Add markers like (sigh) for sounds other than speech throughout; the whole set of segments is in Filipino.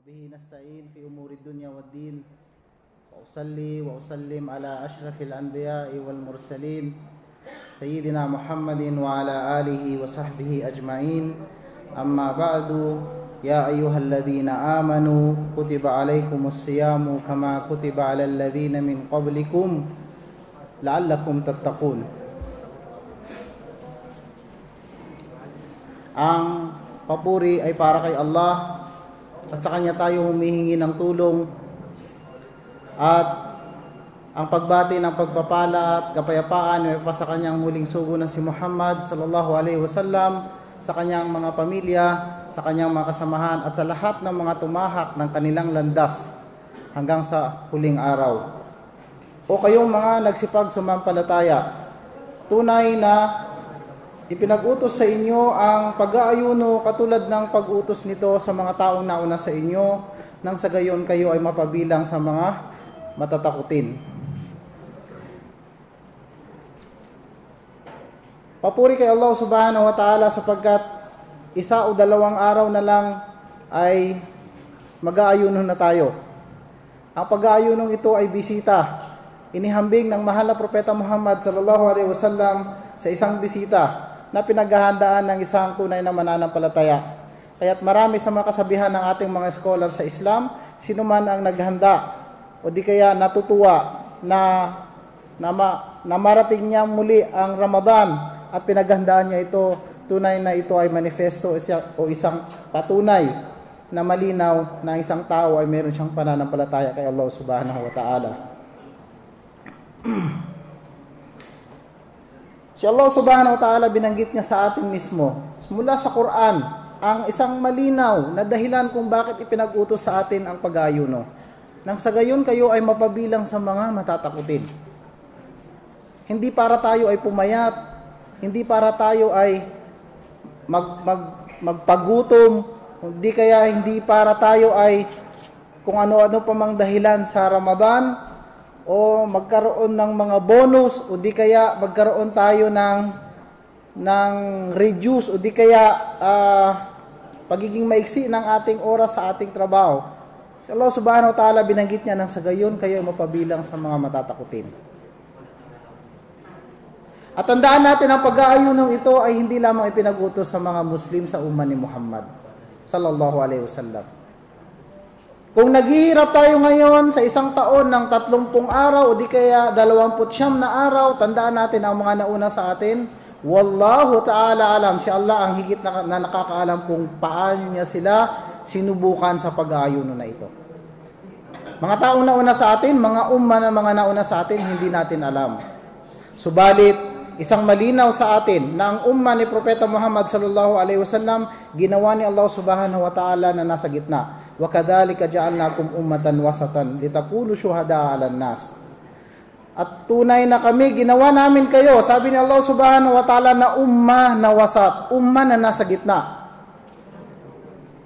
وبه نستعين في أمور الدنيا والدين. وأصلي وأسلم على أشرف الأنبياء والمرسلين سيدنا محمد وعلى آله وصحبه أجمعين. أما بعد يا أيها الذين آمنوا كتب عليكم الصيام كما كتب على الذين من قبلكم لعلكم تتقون. Ang papuri ay para kay Allah. At sa Kanya tayo humihingi ng tulong at ang pagbati ng pagpapala at kapayapaan ay pa sa Kanyang muling sugo na si Muhammad sallallahu alaihi wasallam sa kanyang mga pamilya, sa kanyang mga kasamahan at sa lahat ng mga tumahak ng kanilang landas hanggang sa huling araw. O kayong mga nagsipag sumampalataya, tunay na Ipinag-utos sa inyo ang pag-aayuno katulad ng pag-utos nito sa mga taong nauna sa inyo nang sa gayon kayo ay mapabilang sa mga matatakutin. Papuri kay Allah subhanahu wa ta'ala sapagkat isa o dalawang araw na lang ay mag-aayuno na tayo. Ang pag-aayunong ito ay bisita. Inihambing ng mahal na propeta Muhammad sallallahu alaihi wasallam sa isang bisita na pinaghahandaan ng isang tunay na mananampalataya. Kaya't marami sa mga kasabihan ng ating mga scholar sa Islam, sino man ang naghanda o di kaya natutuwa na na, ma, na marating niya muli ang Ramadan at pinaghandaan niya ito, tunay na ito ay manifesto o isang patunay na malinaw na isang tao ay meron siyang pananampalataya kay Allah subhanahu wa ta'ala. (clears throat) Si Allah subhanahu wa ta'ala binanggit niya sa atin mismo, mula sa Quran, ang isang malinaw na dahilan kung bakit ipinag-utos sa atin ang pag-ayuno. Nang sa gayon kayo ay mapabilang sa mga matatakutin. Hindi para tayo ay pumayat, hindi para tayo ay mag, mag, magpagutom, hindi kaya hindi para tayo ay kung ano-ano pa mang dahilan sa Ramadan, o magkaroon ng mga bonus o di kaya magkaroon tayo ng ng reduce o di kaya uh, pagiging maiksi ng ating oras sa ating trabaho. Si Allah subhanahu wa ta'ala binanggit niya nang sa gayon kayo mapabilang sa mga matatakutin. At tandaan natin ang pag-aayunong ito ay hindi lamang ipinag-utos sa mga Muslim sa umma ni Muhammad sallallahu alaihi wasallam. Kung naghihirap tayo ngayon sa isang taon ng 30 araw o di kaya 29 na araw, tandaan natin ang mga nauna sa atin, Wallahu ta'ala alam, si Allah ang higit na, na nakakaalam kung paano niya sila sinubukan sa pag-aayuno na ito. Mga taong nauna sa atin, mga umma na mga nauna sa atin, hindi natin alam. Subalit, isang malinaw sa atin na ang umma ni Propeta Muhammad sallallahu alaihi wasallam ginawa ni Allah subhanahu wa ta'ala na nasa gitna. Wa kadhalika ja'alnakum ummatan wasatan litakunu syuhada 'alan nas. At tunay na kami ginawa namin kayo, sabi ni Allah subhanahu wa ta'ala na umma na wasat, umma na nasa gitna.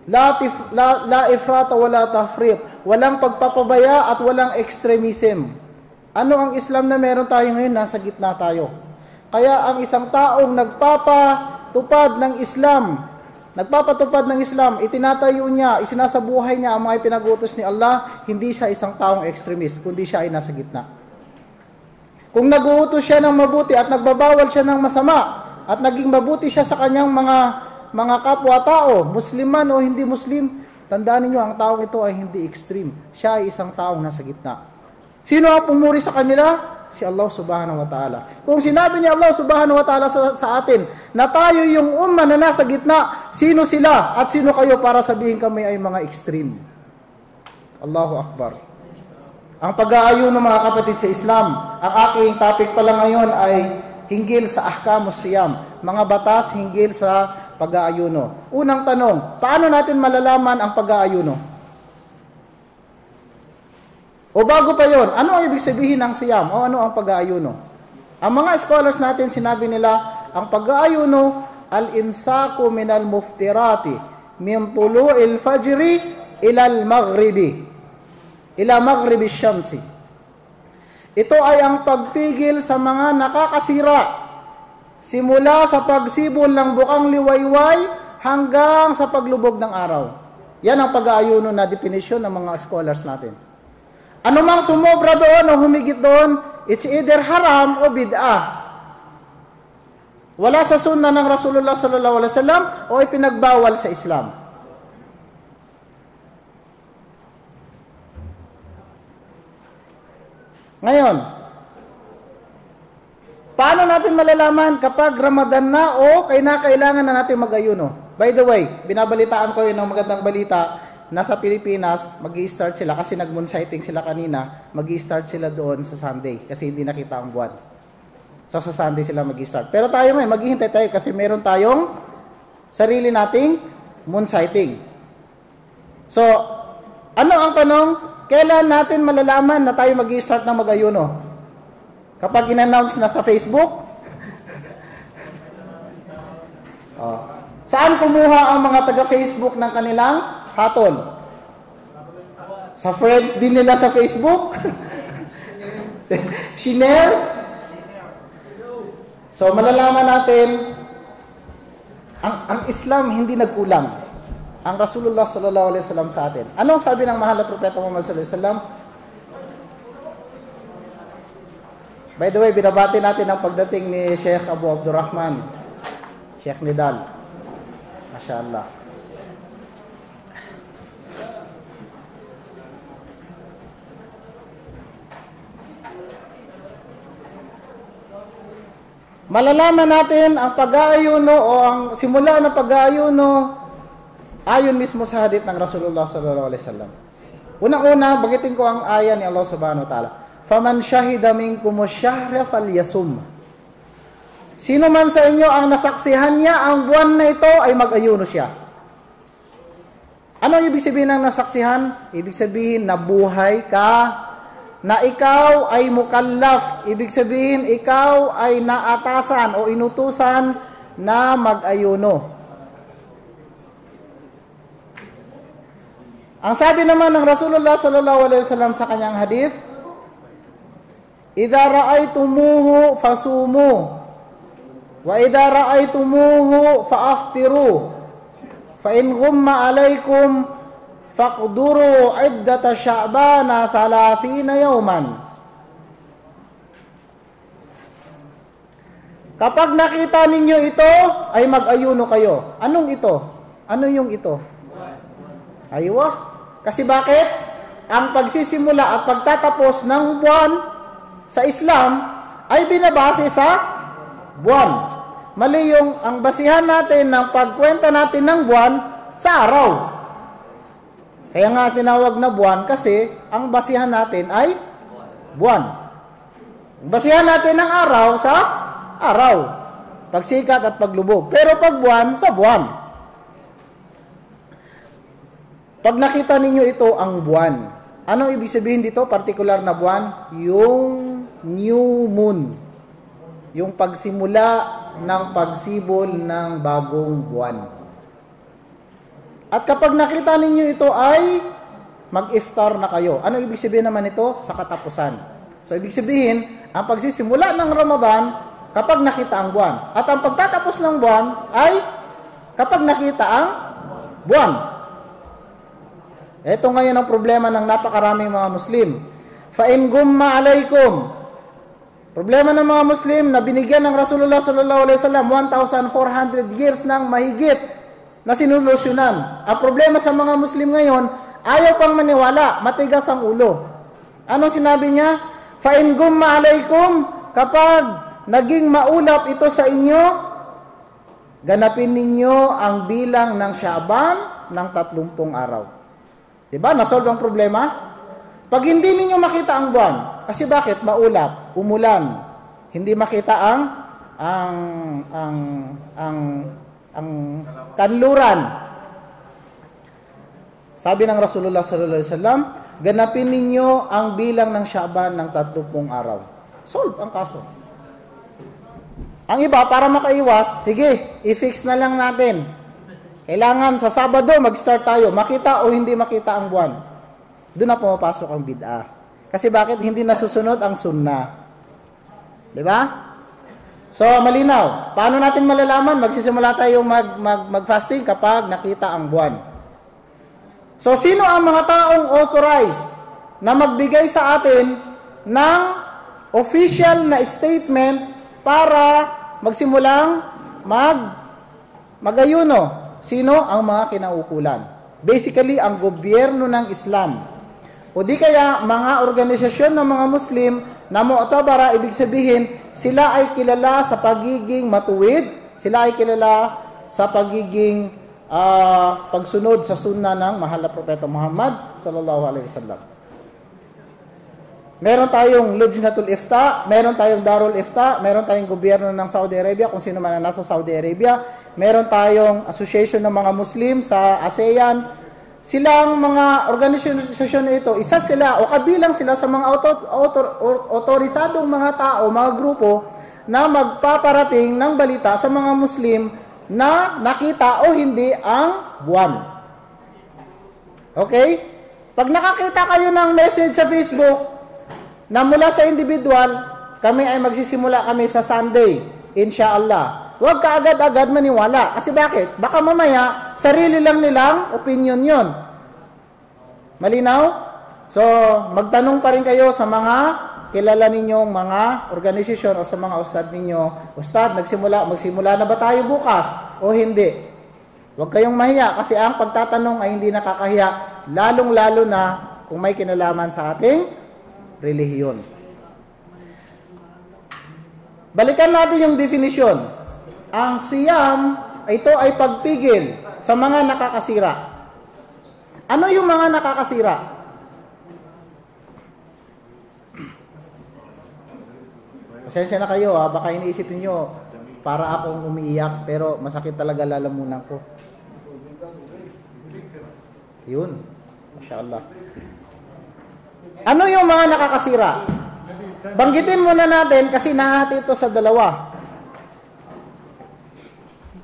La, tif, la, la ifrata wala tafrit. Walang pagpapabaya at walang extremism. Ano ang Islam na meron tayo ngayon? Nasa gitna tayo. Kaya ang isang taong nagpapatupad ng Islam, nagpapatupad ng Islam, itinatayo niya, isinasabuhay niya ang mga ipinagutos ni Allah, hindi siya isang taong extremist, kundi siya ay nasa gitna. Kung naguutos siya ng mabuti at nagbabawal siya ng masama, at naging mabuti siya sa kanyang mga mga kapwa-tao, musliman o hindi muslim, tandaan niyo ang taong ito ay hindi extreme. Siya ay isang taong nasa gitna. Sino ang pumuri sa kanila? Si Allah subhanahu wa ta'ala. Kung sinabi ni Allah subhanahu wa ta'ala sa, sa atin na tayo yung umma na nasa gitna, sino sila at sino kayo para sabihin kami ay mga extreme? Allahu Akbar. Ang pag-aayon ng mga kapatid sa Islam, ang aking topic pala ngayon ay hinggil sa ahkamus siyam, mga batas hinggil sa pag-aayuno. Unang tanong, paano natin malalaman ang pag-aayuno? O bago pa yon, ano ang ibig sabihin ng siyam? O ano ang pag-aayuno? Ang mga scholars natin sinabi nila, ang pag-aayuno, al-imsaku min al-muftirati min tulu'il fajri ila al-maghribi ila maghribi syamsi. Ito ay ang pagpigil sa mga nakakasira simula sa pagsibol ng bukang liwayway hanggang sa paglubog ng araw. Yan ang pag-aayuno na definisyon ng mga scholars natin. Ano mang sumobra doon o humigit doon, it's either haram o bid'ah. Wala sa sunna ng Rasulullah sallallahu alaihi wasallam o ipinagbawal sa Islam. Ngayon, paano natin malalaman kapag Ramadan na o kailangan na natin mag-ayuno? By the way, binabalitaan ko yun ng magandang balita, nasa Pilipinas, mag start sila kasi nag-moon sighting sila kanina, mag start sila doon sa Sunday kasi hindi nakita ang buwan. So sa Sunday sila mag start Pero tayo ngayon, maghihintay tayo kasi meron tayong sarili nating moon sighting. So, ano ang tanong? Kailan natin malalaman na tayo mag start ng mag-ayuno? Kapag in-announce na sa Facebook? (laughs) oh. Saan kumuha ang mga taga-Facebook ng kanilang hatol? Sa friends din nila sa Facebook? (laughs) Shinare? So malalaman natin, ang, ang Islam hindi nagkulang ang Rasulullah sallallahu alaihi wasallam sa atin. Anong sabi ng mahal na propeta Muhammad sallallahu alaihi wasallam? By the way, binabati natin ang pagdating ni Sheikh Abu Abdurrahman, Sheikh Nidal. Mashallah. Malalaman natin ang pag-aayuno o ang simula ng pag-aayuno Ayon mismo sa hadith ng Rasulullah sallallahu alaihi wasallam. Unang-una, bagitin ko ang aya ni Allah subhanahu wa ta'ala. Faman shahida minkum ash-shahra falyasum. Sino man sa inyo ang nasaksihan niya ang buwan na ito ay mag-ayuno siya. Ano ibig sabihin ng nasaksihan? Ibig sabihin na buhay ka, na ikaw ay mukallaf. Ibig sabihin ikaw ay naatasan o inutusan na mag-ayuno. Ang sabi naman ng Rasulullah sallallahu alaihi wasallam sa kanyang hadith, "Idza ra'aytumuhu fasumu wa idza ra'aytumuhu fa'aftiru fa in ghumma 'alaykum faqduru 'iddata sya'bana 30 yawman." Kapag nakita ninyo ito, ay mag-ayuno kayo. Anong ito? Ano yung ito? Aywa. Kasi bakit? Ang pagsisimula at pagtatapos ng buwan sa Islam ay binabase sa buwan. Mali yung ang basihan natin ng pagkwenta natin ng buwan sa araw. Kaya nga tinawag na buwan kasi ang basihan natin ay buwan. Ang basihan natin ng araw sa araw. Pagsikat at paglubog. Pero pag buwan, sa buwan. Pag nakita ninyo ito ang buwan, anong ibig sabihin dito, particular na buwan? Yung new moon. Yung pagsimula ng pagsibol ng bagong buwan. At kapag nakita ninyo ito ay mag-iftar na kayo. Ano ibig sabihin naman ito? Sa katapusan. So ibig sabihin, ang pagsisimula ng Ramadan kapag nakita ang buwan. At ang pagtatapos ng buwan ay kapag nakita ang buwan. Ito ngayon ang problema ng napakaraming mga Muslim. Fa-in gumma alaykum. Problema ng mga Muslim na binigyan ng Rasulullah sallallahu alaihi wasallam 1400 years ng mahigit na sinolusyonan. Ang problema sa mga Muslim ngayon, ayaw pang maniwala, matigas ang ulo. Anong sinabi niya? Fa-in gumma alaykum kapag naging maulap ito sa inyo, ganapin ninyo ang bilang ng Shaban ng 30 araw. Diba? Nasolve ang problema? Pag hindi ninyo makita ang buwan, kasi bakit? Maulap, umulan, hindi makita ang ang ang ang ang kanluran. Sabi ng Rasulullah sallallahu alaihi wasallam, ganapin ninyo ang bilang ng Shaaban ng 30 araw. Solve ang kaso. Ang iba para makaiwas, sige, i-fix na lang natin. Kailangan sa Sabado mag-start tayo, makita o hindi makita ang buwan. Doon na pumapasok ang bid'ah. Kasi bakit hindi nasusunod ang sunnah? 'Di ba? So malinaw. Paano natin malalaman magsisimula tayong mag, mag mag-fasting kapag nakita ang buwan? So, sino ang mga taong authorized na magbigay sa atin ng official na statement para magsimulang mag magayuno? Sino ang mga kinaukulan? Basically, ang gobyerno ng Islam. O di kaya mga organisasyon ng mga Muslim na mu'tabara, ibig sabihin, sila ay kilala sa pagiging matuwid, sila ay kilala sa pagiging uh, pagsunod sa sunna ng mahal na propeta Muhammad sallallahu alaihi wasallam. Meron tayong Lujnatul Ifta, meron tayong Darul Ifta, meron tayong gobyerno ng Saudi Arabia kung sino man ang nasa Saudi Arabia, meron tayong association ng mga Muslim sa ASEAN. Silang mga organisasyon na ito, isa sila o kabilang sila sa mga auto, auto, otorisadong mga tao, mga grupo na magpaparating ng balita sa mga Muslim na nakita o hindi ang buwan. Okay? Pag nakakita kayo ng message sa Facebook, na mula sa individual, kami ay magsisimula kami sa Sunday, inshallah. Huwag ka agad-agad maniwala. Kasi bakit? Baka mamaya, sarili lang nilang opinion yon. Malinaw? So, magtanong pa rin kayo sa mga kilala ninyong mga organisasyon o sa mga ustad ninyo. Ustad, nagsimula, magsimula na ba tayo bukas o hindi? Huwag kayong mahiya kasi ang pagtatanong ay hindi nakakahiya, lalong-lalo na kung may kinalaman sa ating relihiyon. Balikan natin yung definition. Ang siyam, ito ay pagpigil sa mga nakakasira. Ano yung mga nakakasira? Pasensya na kayo ha, baka iniisip niyo para akong umiiyak pero masakit talaga lalamunan ko. Yun. Masya Allah. Ano yung mga nakakasira? Banggitin muna natin kasi nahati ito sa dalawa.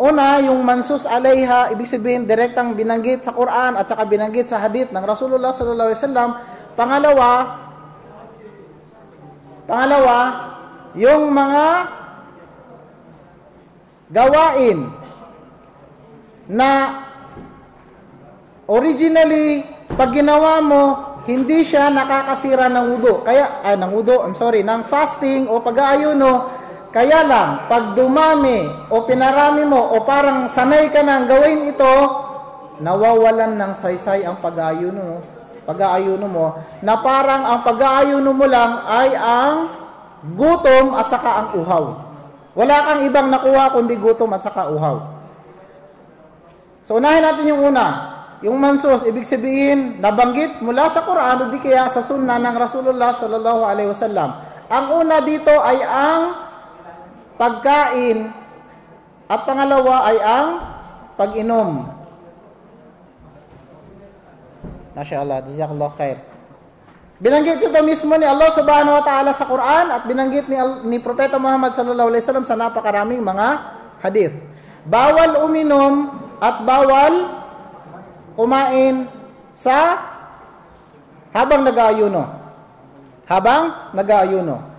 Una, yung mansus alayha, ibig sabihin direktang binanggit sa Quran at saka binanggit sa hadith ng Rasulullah sallallahu alaihi wasallam. Pangalawa, pangalawa, yung mga gawain na originally pag ginawa mo hindi siya nakakasira ng wudu. Kaya, ah, ng wudu, I'm sorry, ng fasting o pag-aayuno, kaya lang, pag dumami o pinarami mo o parang sanay ka nang gawin ito, nawawalan ng saysay ang pag-aayuno, pag-aayuno mo, na parang ang pag-aayuno mo lang ay ang gutom at saka ang uhaw. Wala kang ibang nakuha kundi gutom at saka uhaw. So unahin natin yung una. Yung mansos, ibig sabihin, nabanggit mula sa Quran o di kaya sa sunna ng Rasulullah sallallahu alaihi wasallam. Ang una dito ay ang pagkain at pangalawa ay ang pag-inom. MashaAllah, jazakallah khair. Binanggit ito mismo ni Allah subhanahu wa ta'ala sa Quran at binanggit ni, ni Propeta Muhammad sallallahu alaihi wasallam sa napakaraming mga hadith. Bawal uminom at bawal kumain sa habang nag-aayuno. Habang nag-aayuno.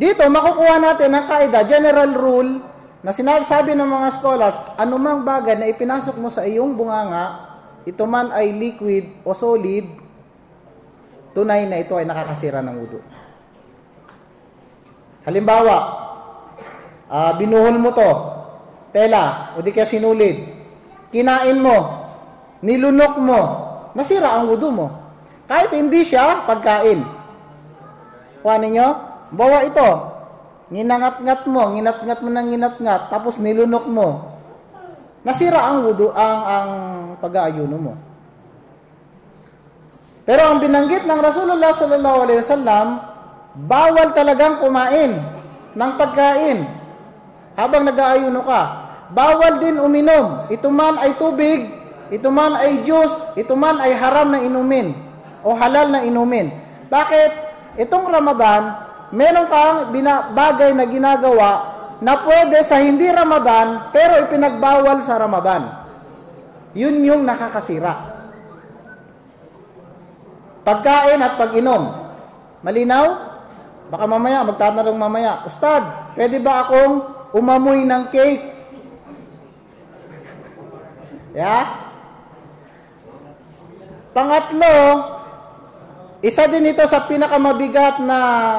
Dito, makukuha natin ang kaida, general rule, na sinasabi ng mga scholars, anumang bagay na ipinasok mo sa iyong bunganga, ito man ay liquid o solid, tunay na ito ay nakakasira ng wudu. Halimbawa, uh, binuhol mo to, tela, o di kaya sinulid, kinain mo, nilunok mo, nasira ang wudu mo. Kahit hindi siya pagkain. Kuha ninyo, bawa ito, nginangat-ngat mo, nginat-ngat mo ng nginat-ngat, tapos nilunok mo, nasira ang wudu, ang, ang pag-aayuno mo. Pero ang binanggit ng Rasulullah sallallahu alaihi wasallam, bawal talagang kumain ng pagkain habang nag-aayuno ka. Bawal din uminom. Ito man ay tubig, ito man ay juice, ito man ay haram na inumin o halal na inumin. Bakit? Itong Ramadan, meron kang bagay na ginagawa na pwede sa hindi Ramadan pero ipinagbawal sa Ramadan. Yun yung nakakasira. Pagkain at pag-inom. Malinaw? Baka mamaya, magtatanong mamaya, Ustad, pwede ba akong umamoy ng cake. (laughs) yeah? Pangatlo, isa din ito sa pinakamabigat na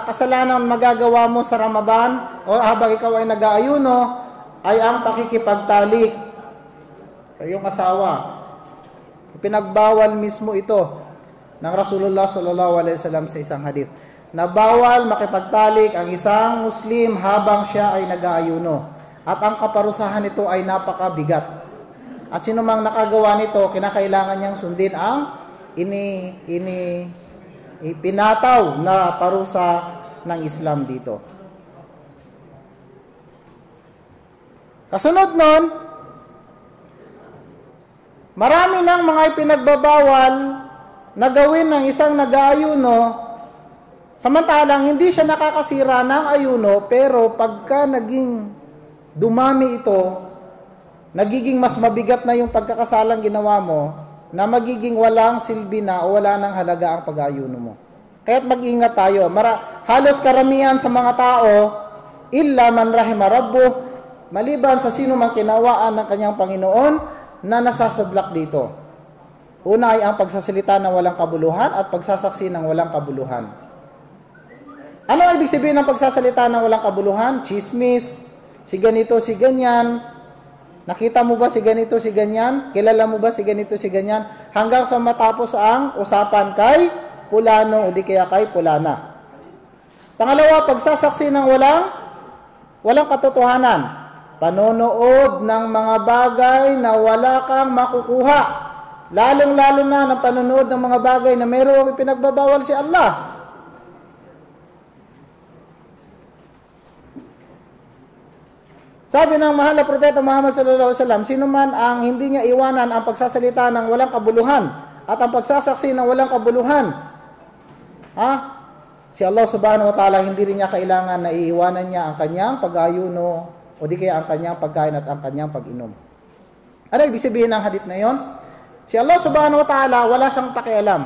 kasalanan magagawa mo sa Ramadan o habang ikaw ay nag-aayuno ay ang pakikipagtalik sa iyong asawa. Pinagbawal mismo ito ng Rasulullah sallallahu alaihi wasallam sa isang hadith na bawal makipagtalik ang isang Muslim habang siya ay nag-aayuno at ang kaparusahan nito ay napakabigat. At sino mang nakagawa nito, kinakailangan niyang sundin ang ini ini ipinataw na parusa ng Islam dito. Kasunod nun, marami ng mga ipinagbabawal na gawin ng isang nag-aayuno, samantalang hindi siya nakakasira ng ayuno, pero pagka naging dumami ito, nagiging mas mabigat na yung pagkakasalang ginawa mo, na magiging walang silbi na o wala nang halaga ang pag-ayuno mo. Kaya't mag-ingat tayo. Mara, halos karamihan sa mga tao, illa man rahima rabbu, maliban sa sino man kinawaan ng kanyang Panginoon na nasasadlak dito. Una ay ang pagsasalita ng walang kabuluhan at pagsasaksi ng walang kabuluhan. Ano ang ibig sabihin ng pagsasalita ng walang kabuluhan? Chismis, si ganito, si ganyan, Nakita mo ba si ganito, si ganyan? Kilala mo ba si ganito, si ganyan? Hanggang sa matapos ang usapan kay Pulano o di kaya kay Pulana. Pangalawa, pagsasaksi ng walang walang katotohanan. Panonood ng mga bagay na wala kang makukuha. Lalong-lalo na ng panonood ng mga bagay na mayroong ipinagbabawal si Allah. Sabi ng mahal na propeta Muhammad sallallahu alaihi wasallam, sino man ang hindi niya iwanan ang pagsasalita ng walang kabuluhan at ang pagsasaksi ng walang kabuluhan, ha? Si Allah subhanahu wa ta'ala hindi rin niya kailangan na iiwanan niya ang kanyang pag-ayuno o di kaya ang kanyang pagkain at ang kanyang pag-inom. Ano ibig sabihin ng hadith na yon? Si Allah subhanahu wa ta'ala wala siyang pakialam.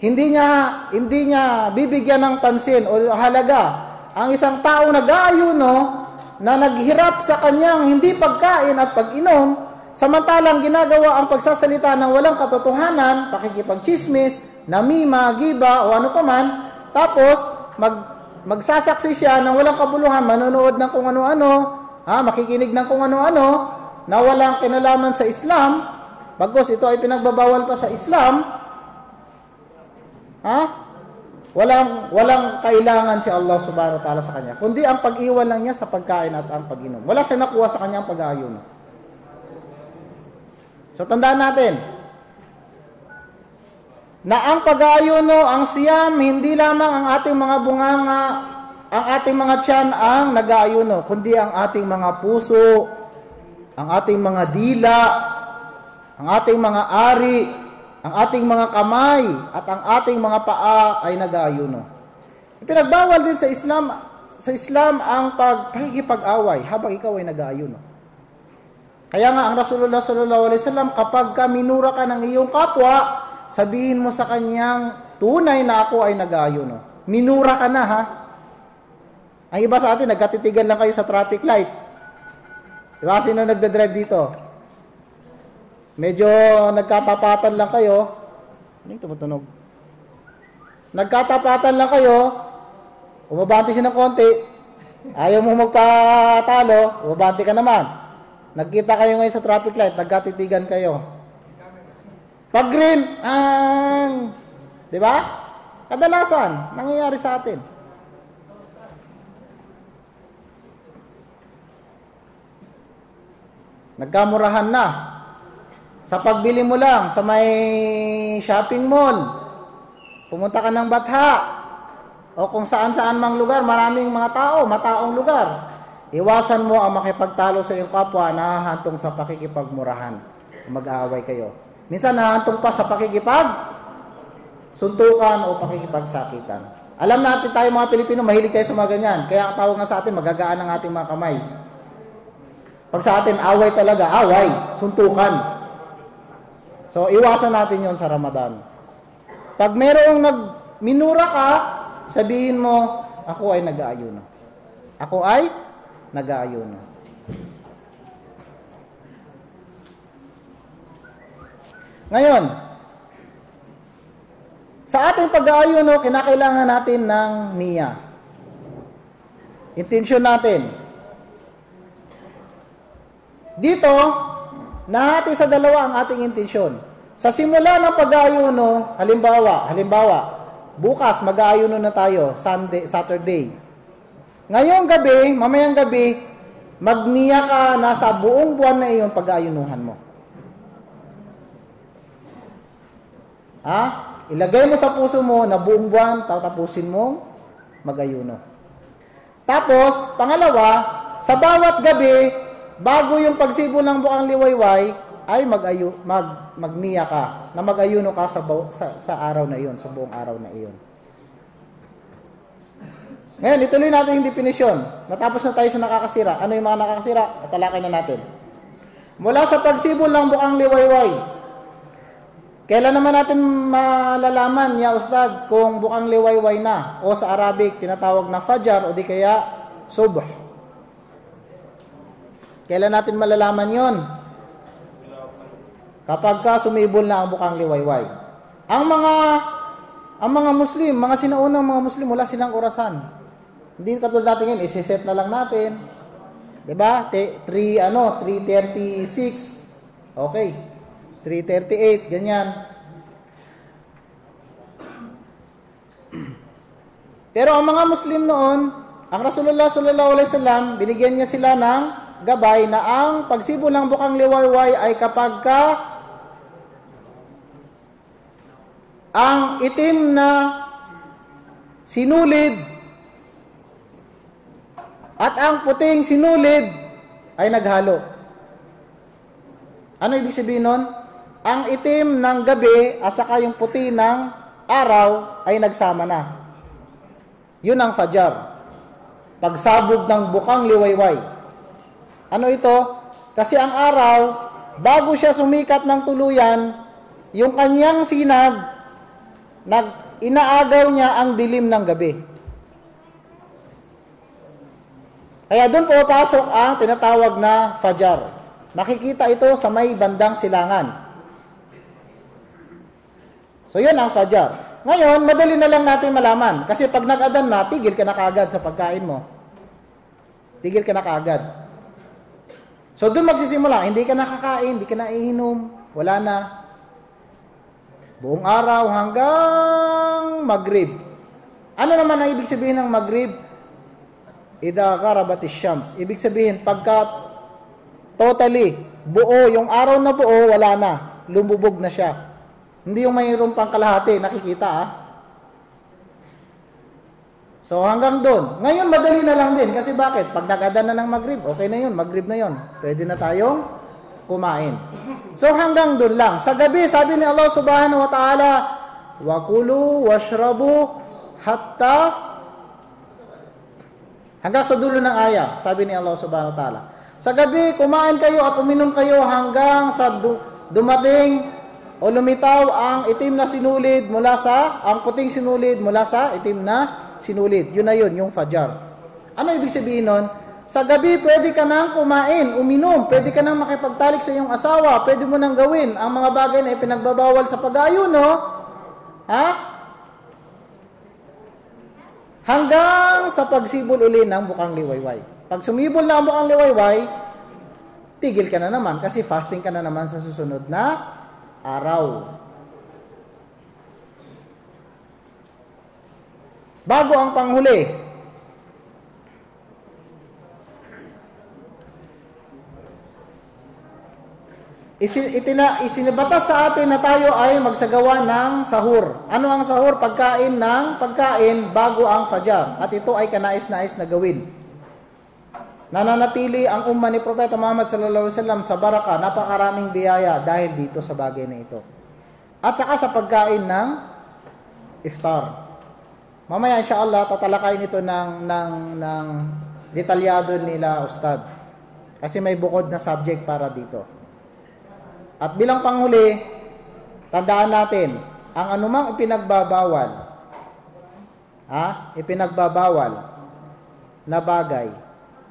Hindi niya hindi niya bibigyan ng pansin o halaga ang isang tao nag-aayuno na naghirap sa kanyang hindi pagkain at pag-inom, samantalang ginagawa ang pagsasalita ng walang katotohanan, pakikipagchismis, namima, giba, o ano paman, tapos mag, magsasaksi siya ng walang kabuluhan, manonood ng kung ano-ano, ha, makikinig ng kung ano-ano, na walang kinalaman sa Islam, bagos ito ay pinagbabawal pa sa Islam, ha, Walang walang kailangan si Allah Subhanahu wa taala sa kanya, kundi ang pag-iwan lang niya sa pagkain at ang pag-inom. Wala siyang nakuha sa kanyang pag-aayon. So tandaan natin na ang pag-aayuno, ang siyam, hindi lamang ang ating mga bunganga, ang ating mga tiyan ang nag-aayuno, kundi ang ating mga puso, ang ating mga dila, ang ating mga ari, ang ating mga kamay at ang ating mga paa ay nag-aayuno. Pinagbawal din sa Islam sa Islam ang pagpakikipag-away habang ikaw ay nag-aayuno. Kaya nga ang Rasulullah sallallahu alaihi wasallam kapag ka minura ka ng iyong kapwa, sabihin mo sa kanyang tunay na ako ay nag-aayuno. Minura ka na ha. Ang iba sa atin nagkatitigan lang kayo sa traffic light. Diba? Sino nagda-drive dito? Medyo nagkatapatan lang kayo. Ano yung tumutunog? Nagkatapatan lang kayo. Umabante siya ng konti. Ayaw mo magpatalo, umabante ka naman. Nagkita kayo ngayon sa traffic light, nagkatitigan kayo. Pag green, ang... Di ba? Kadalasan, nangyayari sa atin. Nagkamurahan na. Sa pagbili mo lang, sa may shopping mall, pumunta ka ng Batha, o kung saan-saan mang lugar, maraming mga tao, mataong lugar. Iwasan mo ang makipagtalo sa iyong kapwa na hahantong sa pakikipagmurahan. Mag-aaway kayo. Minsan nahantong pa sa pakikipag suntukan o pakikipagsakitan. Alam natin tayo mga Pilipino, mahilig tayo sa mga ganyan. Kaya ang tawag nga sa atin, magagaan ang ating mga kamay. Pag sa atin, away talaga, away, suntukan. So, iwasan natin yon sa Ramadan. Pag merong nagminura ka, sabihin mo, ako ay nag-aayuno. Ako ay nag-aayuno. Ngayon, sa ating pag-aayuno, kinakailangan natin ng niya. Intensyon natin. Dito, nahati sa dalawa ang ating intensyon. Sa simula ng pag-aayuno, halimbawa, halimbawa, bukas mag-aayuno na tayo, Sunday, Saturday. Ngayong gabi, mamayang gabi, magniya ka na sa buong buwan na iyon pag-aayunuhan mo. Ha? Ilagay mo sa puso mo na buong buwan, tatapusin mong mag-ayuno. Tapos, pangalawa, sa bawat gabi, bago yung pagsibol ng bukang liwayway, ay mag-ayu, mag, magniya ka, na mag-ayuno ka sa, sa, sa araw na iyon, sa buong araw na iyon. Ngayon, ituloy natin yung definisyon. Natapos na tayo sa nakakasira. Ano yung mga nakakasira? Matalakay na natin. Mula sa pagsibol ng bukang liwayway, Kailan naman natin malalaman, ya Ustad, kung bukang liwayway na o sa Arabic tinatawag na fajar o di kaya subh? Kailan natin malalaman yon? Kapag ka sumibol na ang bukang liwayway. Ang mga ang mga Muslim, mga sinaunang mga Muslim, wala silang orasan. Hindi katulad natin ngayon, isi-set na lang natin. 'Di ba? 3 ano, 336. Okay. 338, ganyan. (clears throat) Pero ang mga Muslim noon, ang Rasulullah sallallahu alaihi wasallam, binigyan niya sila ng gabay na ang pagsibo ng bukang liwayway ay kapag ka ang itim na sinulid at ang puting sinulid ay naghalo. Ano ibig sabihin nun? ang itim ng gabi at saka yung puti ng araw ay nagsama na. Yun ang fajar. Pagsabog ng bukang liwayway. Ano ito? Kasi ang araw, bago siya sumikat ng tuluyan, yung kanyang sinag, nag inaagaw niya ang dilim ng gabi. Kaya doon pumapasok ang tinatawag na fajar. Makikita ito sa may bandang silangan. So yun ang fajar. Ngayon, madali na lang natin malaman. Kasi pag nag-adan na, tigil ka na kaagad sa pagkain mo. Tigil ka na kaagad. So doon magsisimula, hindi ka nakakain, hindi ka na iinom, wala na. Buong araw hanggang magrib. Ano naman ang ibig sabihin ng magrib? Ida karabat shams. Ibig sabihin, pagka totally, buo, yung araw na buo, wala na. Lumubog na siya. Hindi yung mayroon pang kalahati, nakikita ah. So hanggang doon. Ngayon madali na lang din kasi bakit? Pag nagada na ng magrib, okay na yun, magrib na yun. Pwede na tayong kumain. So hanggang doon lang. Sa gabi, sabi ni Allah subhanahu wa ta'ala, Wakulu washrabu hatta hanggang sa dulo ng aya, sabi ni Allah subhanahu wa ta'ala. Sa gabi, kumain kayo at uminom kayo hanggang sa du- dumating o lumitaw ang itim na sinulid mula sa, ang puting sinulid mula sa itim na sinulid. Yun na yun, yung fajar. Ano ibig sabihin nun? Sa gabi, pwede ka nang kumain, uminom, pwede ka nang makipagtalik sa iyong asawa, pwede mo nang gawin ang mga bagay na ipinagbabawal sa pag-ayuno, ha? Hanggang sa pagsibol uli ng bukang liwayway. Pag sumibol na ang bukang liwayway, tigil ka na naman kasi fasting ka na naman sa susunod na araw. Bago ang panghuli, itina, isinibatas sa atin na tayo ay magsagawa ng sahur. Ano ang sahur? Pagkain ng pagkain bago ang fajar. At ito ay kanais-nais na gawin nananatili ang umma ni Propeta Muhammad sallallahu alaihi wasallam sa baraka, napakaraming biyaya dahil dito sa bagay na ito. At saka sa pagkain ng iftar. Mamaya inshallah tatalakayin ito ng ng ng detalyado nila ustad. Kasi may bukod na subject para dito. At bilang panghuli, tandaan natin, ang anumang ipinagbabawal, ha, ipinagbabawal na bagay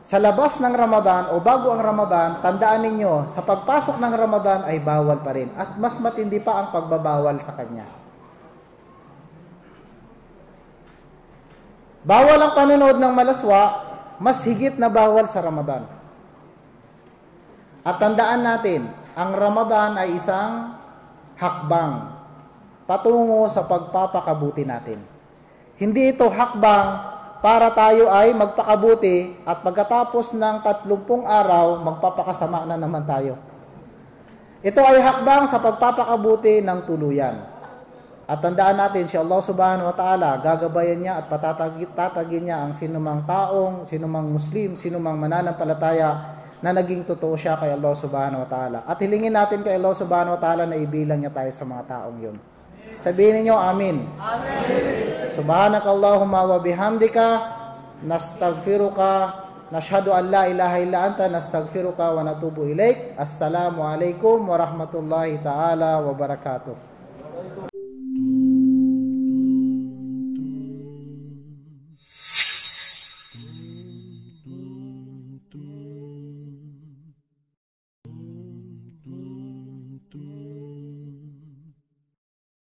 sa labas ng Ramadan o bago ang Ramadan, tandaan ninyo, sa pagpasok ng Ramadan ay bawal pa rin. At mas matindi pa ang pagbabawal sa kanya. Bawal ang panonood ng malaswa, mas higit na bawal sa Ramadan. At tandaan natin, ang Ramadan ay isang hakbang patungo sa pagpapakabuti natin. Hindi ito hakbang para tayo ay magpakabuti at pagkatapos ng tatlumpung araw, magpapakasama na naman tayo. Ito ay hakbang sa pagpapakabuti ng tuluyan. At tandaan natin, si Allah subhanahu wa ta'ala, gagabayan niya at patatagin niya ang sinumang taong, sinumang Muslim, sinumang mananampalataya na naging totoo siya kay Allah subhanahu wa ta'ala. At hilingin natin kay Allah subhanahu wa ta'ala na ibilang niya tayo sa mga taong yun. Sabihin niyo amin. Amen. Subhanakallahumma wa bihamdika nastaghfiruka nashhadu an la ilaha illa anta nastaghfiruka wa natubu ilaik. Assalamu alaikum wa rahmatullahi ta'ala wa barakatuh.